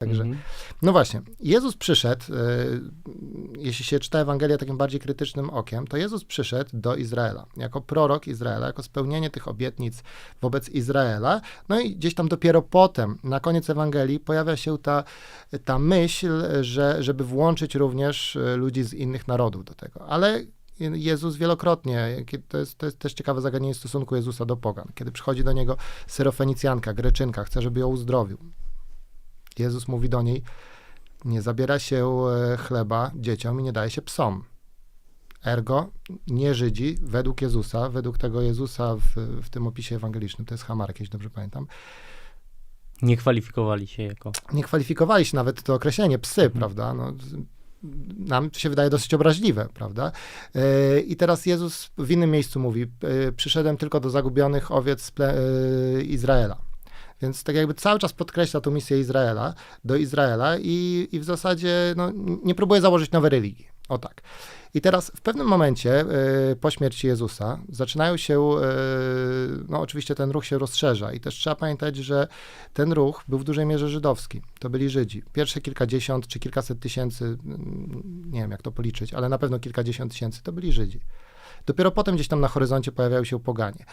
Także, Mhm. no właśnie, Jezus przyszedł, e, jeśli się czyta Ewangelię takim bardziej krytycznym okiem, to Jezus przyszedł do Izraela, jako prorok Izraela, jako spełnienie tych obietnic wobec Izraela, no i gdzieś tam dopiero potem, na koniec Ewangelii, pojawia się ta, ta myśl, że, żeby włączyć również e, ludzi z innych narodów do tego, ale Jezus wielokrotnie, to jest, to jest też ciekawe zagadnienie stosunku Jezusa do pogan, kiedy przychodzi do niego syrofenicjanka, greczynka, chce, żeby ją uzdrowił. Jezus mówi do niej, nie zabiera się e, chleba dzieciom i nie daje się psom. Ergo, nie Żydzi, według Jezusa, według tego Jezusa w, w tym opisie ewangelicznym, to jest Hamar jakieś, dobrze pamiętam, Nie kwalifikowali się jako. nie kwalifikowali się nawet to określenie psy, Mhm. prawda? No, nam się wydaje dosyć obraźliwe, prawda? E, I teraz Jezus w innym miejscu mówi, e, przyszedłem tylko do zagubionych owiec e, Izraela. Więc tak jakby cały czas podkreśla tą misję Izraela, do Izraela i, i w zasadzie no, nie próbuje założyć nowej religii. O tak. I teraz w pewnym momencie e, po śmierci Jezusa zaczynają się, e, no oczywiście ten ruch się rozszerza i też trzeba pamiętać, że ten ruch był w dużej mierze żydowski. To byli Żydzi. Pierwsze kilkadziesiąt czy kilkaset tysięcy, nie wiem jak to policzyć, ale na pewno kilkadziesiąt tysięcy to byli Żydzi. Dopiero potem gdzieś tam na horyzoncie pojawiają się poganie.